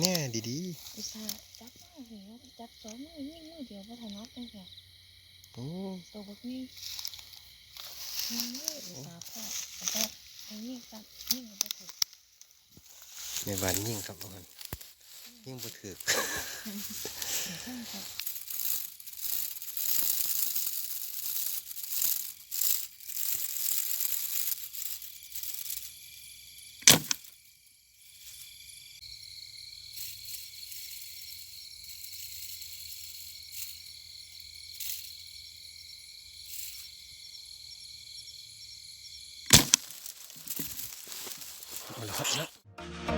แน่ดีอุตส่าห์จับมาเหวจับสองมือยิ่งมือเดียวบ่ถนัดจังซี่ๆโอ้ตัวบักนี่นี่อุตส่าห์พอแล้วก็ไอ้นี่ตัดนี่มันบ่ถูกในบ้านยิ่งครับทุกคนยิ่งบ่ถือกเดี๋ยวข้างครับ เอ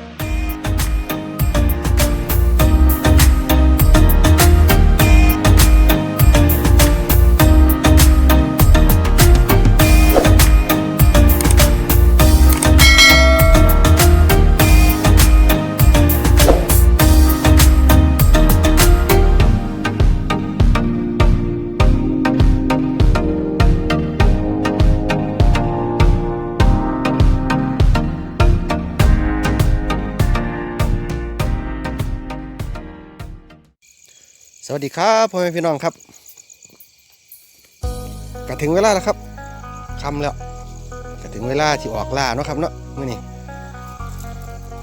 สวัสดีครับพ่อแม่พี่น้องครับก็ถึงเวลาแล้วครับคำแล้วก็ถึงเวลาที่ออกล่าเนาะครับเนาะมื้อนี้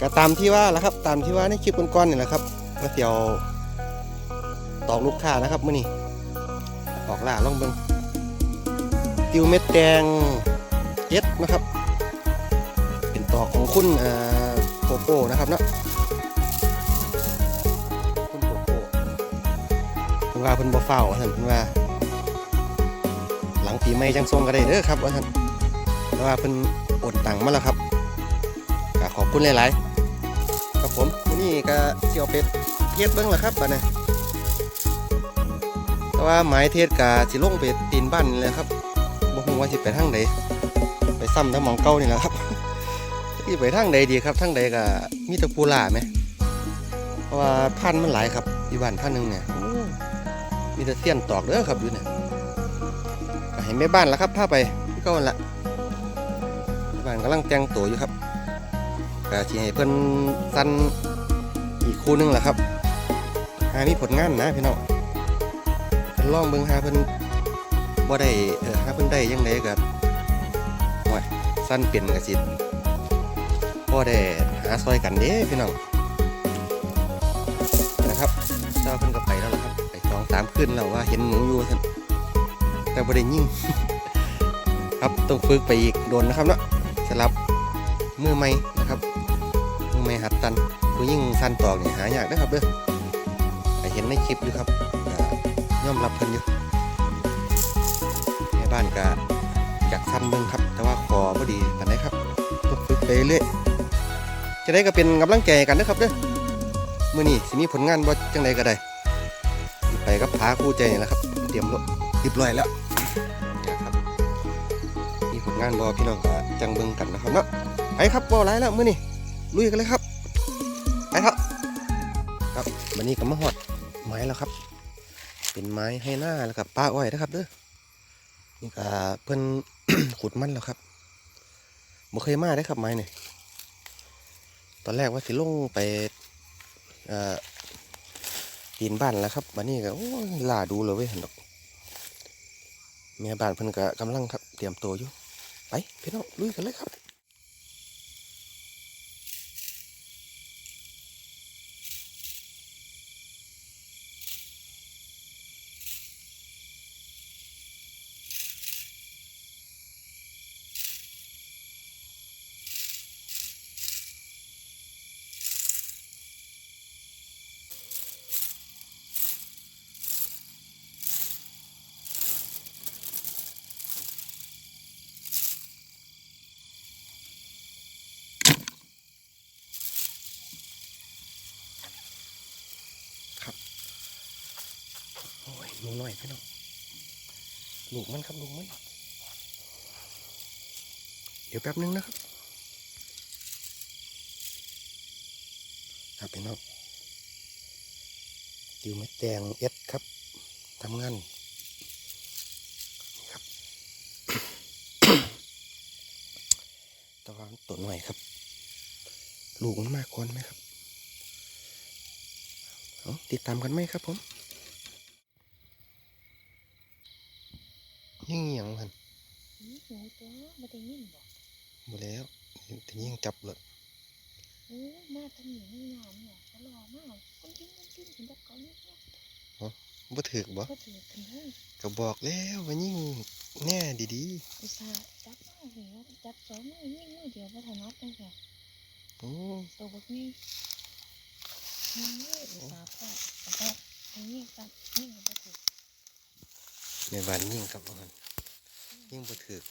ก็ตามที่ว่าแล้วครับ ตามที่ว่าในคลิปก่อนๆนี่แหละครับว่าเดี๋ยวตอกลูกค้านะครับมื้อนี้ออกล่าล่องเบิ่งติวเม็ดแดงเจ็ดนะครับ เป็นตอกของคุณเอ่อโกโก้นะครับเนาะ ว่าเพิ่นบ่เฝ้าว่านเพิ่นว่า หลังปีใหม่จังส่งก็ได้เด้อครับว่าซั่นแต่ว่าเพิ่นโอนตังมาแล้วครับก็ขอบคุณหลายๆครับผมนี้ก็สิเอาไปเทศเบิ่งล่ะครับบัดนี้แต่ว่าหมายเทศก็สิลงไปตีนบ้านนี่แหละครับบ่ฮู้ว่าสิไปทางใดไปซ้ำทางมองเก่านี่แหละครับสิไปทางใดดีครับทางใดก็มีแต่ผู้ล่าแหมเพราะว่าพันมันหลายครับอยู่บ้านพันหนึงเนี่ย มีแต่เสี้ยนตอกเด้อครับอยู่เนี่ยก็ให้แม่บ้านละครับพาไปพี่ก็วันละแม่บ้านกำลังแต่งตัวอยู่ครับก็สิให้เพิ่นสั้นอีกคู่หนึงแหละครับหามีผลงานนะพี่น้องเพิ่นลองเบิ่งหาเพิ่นบ่ได้เออหาเพิ่นได้ยังไงก็โอ้ยสั้นเปลี่ยนก็สิบ่อได้หาซอยกันเด้พี่น้องนะครับเจ้าเพิ่นก็ไปแล้วล่ะครับ สองสามคืนแล้วว่าเห็นหนูอยู่แต่บ่ได้ยิงครับต้องฝึกไปอีกโดนนะครับเนาะสำหรับมือใหม่นะครับมือใหม่หัดตันผู้ยิ่งสันตอกเนี่ยหายากนะครับเด้อเห็นในคลิปอยู่ครับก็ยอมรับเพิ่นอยู่แม่บ้านก็อยากสั้นเบิ่งครับ แต่ว่าคอบ่ดีปานใดครับต้องฝึกไปเรื่อยจะได้ก็เป็นกำลังใจกันนะครับเด้อมื่อนี้สิมีผลงานบ่จังใดก็ได้ กับพาคู่ใจนี่แหละครับ เตรียมรถเรียบร้อยแล้วนะครับมีผลงานบ่พี่น้องจังเบิ่งกันนะครับเนาะไปครับบ่หลายแล้วมื้อนี้ลุยกันเลยครับไปครับครับวันนี้ก็มาฮอดไม้แล้วครับ เป็นไม้ให้หน้าแล้วกับป้าอ้อยนะครับเด้อนี่ก็เพิ่นขุดมันแล้วครับบ่เคยมาได้ครับไม้เนี่ยตอนแรกว่าสิลงไปเอ่อ ตีนบ้านแล้วครับวันนี้ก็โอ้ล่าดูเลยเว้ยเห็นดอกเมียบ้านเพิ่นก็กำลังครับ เตรียมตัวอยู่ ไปพี่น้องลุยกันเลยครับ นูน้อยพี่น้องลูกมันครับลูกมันเดี๋ยวแป๊บนึงนะครับครับพี่น้องติวเม็ดแดงเอสครับทำงานนี่ครับแตะวันตัวหน่อยครับ ลูกมันมากกว่าไหมครับเอาติดตามกันไหมครับผม ยิ่งเหยียงหันนี่หูตัวบ่ได้ยินบ่หมดแล้วแต่ยิ่งจับเลยโอ้มาทางนี้นี่งามเนี่ยก็รอมากคนดิ้งคนดิ้งถึงจะเก่านี่แค่บ่ถือกบ่ก็ถือกันเลยก็บอกแล้วว่ายิ่งแน่ดีอุตส่าห์จับมาเห็นว่าจับสองมือยิ่งมือเดียวบ่ถนัดจังแค่ๆโอ้ตัวบักนี่นี่อุตส่าห์พอแต่ก็อันนี้ตัดยิ่งบ่ถือ ในวันยิ่งครับมันยิ่งบ่ถือก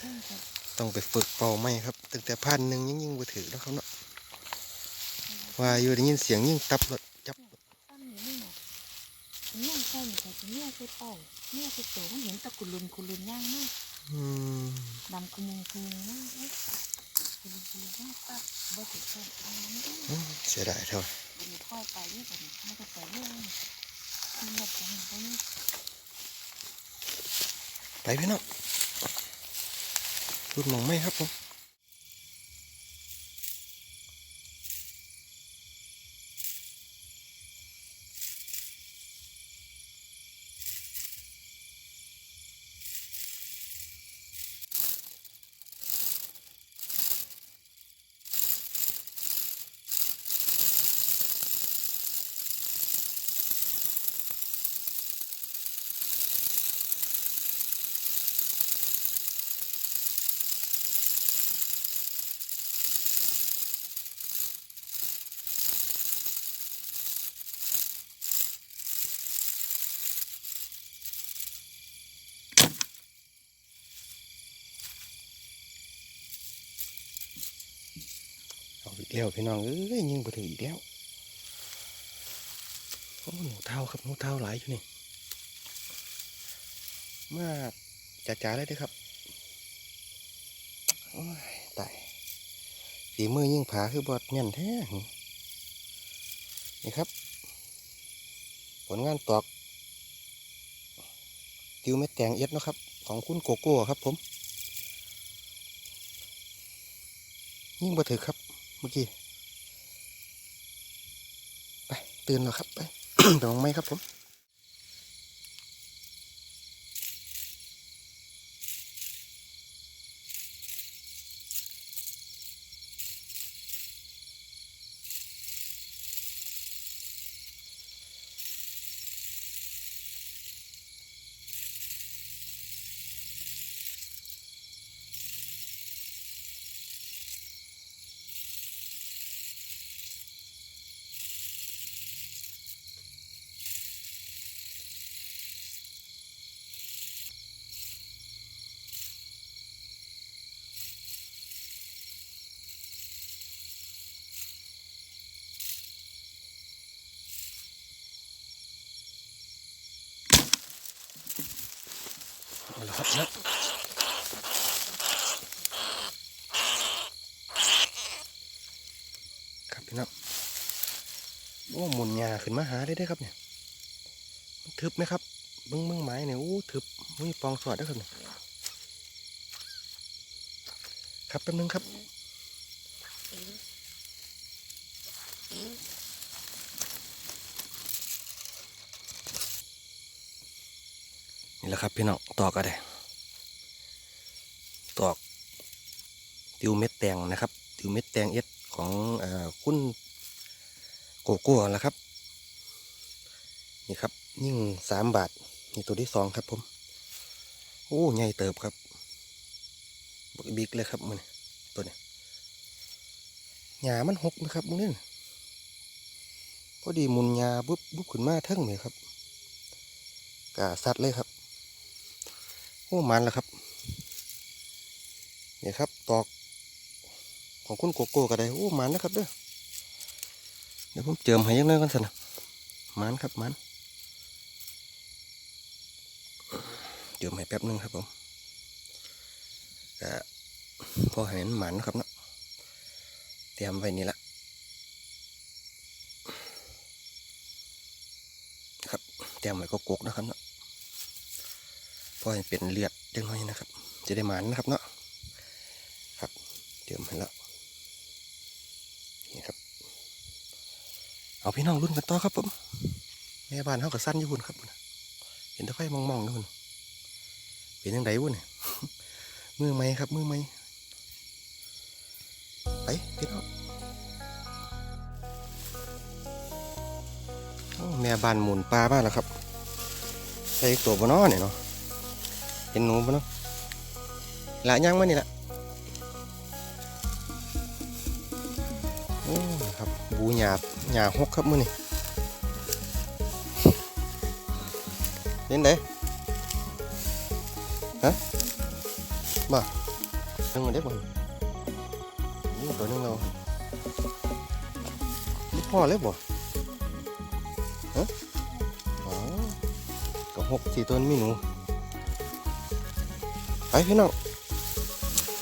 ข้างกับต้องไปฝึกเป่าไม้ครับตั้งแต่พันหนึ่งยิ่งยิ่งบ่ถือกแล้วครับเนาะว่าอยู่ได้ยินเสียงยิ่งตับรถจับรถตั้งอยู่นี่น่ะเนี่ยใส่แต่เนี่ยคือเป่าเนี่ยคือตัวมันเห็นตะกุลุนกุลุนย่างมากอืมดำคุมุงคุมุงมากเอ้ยคุลุนคุลุนมากตักบ่ถือกันอันนี้อืมเสียดายเท่าเดี๋ยวนี้ค่อยไปนี่ก่อนไม่ก็ไปเรื่อย ไปพี่น้องพูดมองไม่ครับผม เอีกแล้วพี่น้องเอ้ยยิงไปถึงอีกแล้วโอ้หนูเท้าครับหนูเท้าหลายอยู่นี่มาจ๋าๆเลยด้อครับโอ้ยตายฝีมือยิ่งผาคือบอดเงี้ยนแท้นี่ครับ ผลงานตอกติวเม็ดแตงเอ็ดนะครับ ของคุณโกโก้ครับผมยิ่งบ่ถือครับ เมื่อกี้ ไป ตื่นแล้วครับ ไปไปมองไหมครับผม เอาละครับนะครับพี่น้องโอ้หมุนหยาขึ้นมาหาได้ได้ครับเนี่ยทึบไหมครับเบิ้งเบิ้งไม้เนี่ยโอ้ทึบมีปองสอดด้ครับเนี่ยครับแป๊บนึงครับ นี่แหละครับพี่น้องตอกก็ได้ตอกติวเม็ดแตงนะครับ ติวเม็ดแตงเอสของอคุณโกโก้แล้วครับ นี่ครับยิ่งสามบาท นี่ตัวที่สองครับผม โอ้ใหญ่เติบครับบักบิ๊กเลยครับมันตัวเนี้ยหญ้ามันหกนะครับมึงนี่พอดีมุนหญ้าบุ๊บบุ๊บขึ้นมาเทั้งเลยครับกาสัดเลยครับ โอ้มันแล้วครับนี่ครับตอกของคุณโกโก้ก็ได้โอ้มันนะครับเด้อเดี๋ยวผมเจิมให้ยังไงกันสินะมันครับมันเจิมให้แป๊บนึงครับผมก็พอให้มันหมันนะครับเนาะเตรียมไว้นี่ละครับเตรียมไว้ก็กกนะครับเนาะ พอให้เป็นเลือดเล็กน้อยนะครับ จะได้หมันนะครับเนาะครับเตรียมให้แล้วนี่ครับ เอาพี่น้องรุ่นกันต่อครับผมแม่บ้านเขาก็สั้นอยู่พุ่นครับเห็นตะไคร่มองๆอยู่พุ่นเป็นยังไงวุ้นมือไหมครับมือไหมไปพี่น้องแม่บ้านหมุนปลาบ้านแล้วครับใส่ตัวบนน้อเนี่ยเนาะ เห็นหนูบนน้อละย่างมานี่ละโอ้ครับบูหยาบหยาหกครับมือนี่เล่นไดฮะมานึงมาเด็กบ่นี่ตัวนึงเรานี่พ่อเลยบ่ฮะอ๋อก็หกสี่ตัวนี่มีหนูไป พี่น้อง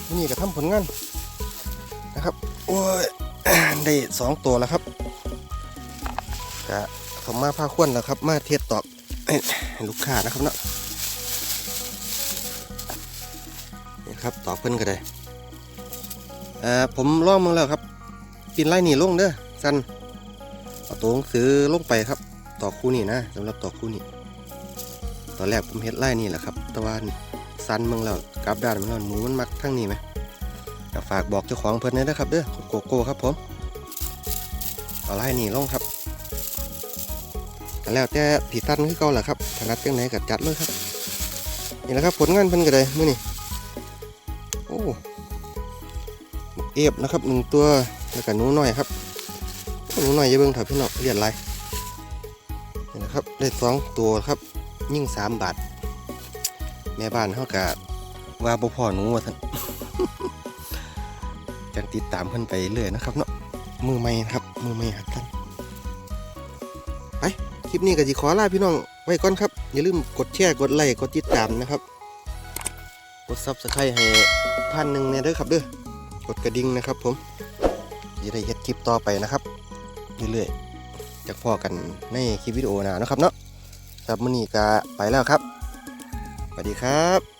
วันนี่ก็ทำผลงานนะครับโอ้ยได้สองตัวแล้วครับกะเขามาผ้าควนแล้วครับ มาเทียบตอบลูกค้านะครับเนาะนี่ครับตอบเพิ่นก็ได้อ่าผมลองมึงแล้วครับปินไล่หนีลงเด้อสันเอาตัวหนังสือลงไปครับ ต่อคู่นี่นะสำหรับต่อคู่นี่ตอนแรกผมเฮ็ดไล่นี่แหละครับ แต่ว่า สันมึงแล้วกลับด้านมันแล้วหนูมันมักทั้งนี้ไหมก็ฝากบอกเจ้าของเพิ่นเลยนะครับเด้อโกโก้ครับผมเอาไล่นี่ลงครับแล้วแต่ผีตันคือเก่าแหละครับถนัดจังไหนก็จัดเลยครับนี่แหละครับผลงานเพิ่นก็ได้มื้อนี้โอ้เอฟนะครับหนึ่งตัวแล้วก็หนูน้อยครับหนูน้อยอย่าเบิ่งเถอะพี่น้องเรียนไรนี่นะครับได้สองตัวครับยิ่งสามบาท แม่บ้านเขากะว่าบ่พอหนูว่าท่านจังติดตามเพิ่นไปเรื่อยนะครับเนาะมือใหม่ครับ มือใหม่หัดกันคลิปนี้ก็จะขอลาพี่น้องไว้ก่อนครับ อย่าลืมกดแชร์กดไลค์กดติดตามนะครับ กดซับสไครต์ให้พันหนึ่งเนี่ยเด้อครับเด้อกดกระดิ่งนะครับ ผมจะได้เฮ็ดคลิปต่อไปนะครับเรื่อยๆจากพ่อกันในคลิปวิดีโอหน้าเนาะครับเนาะครับมื้อนี้ก็ไปแล้วครับ สวัสดีครับ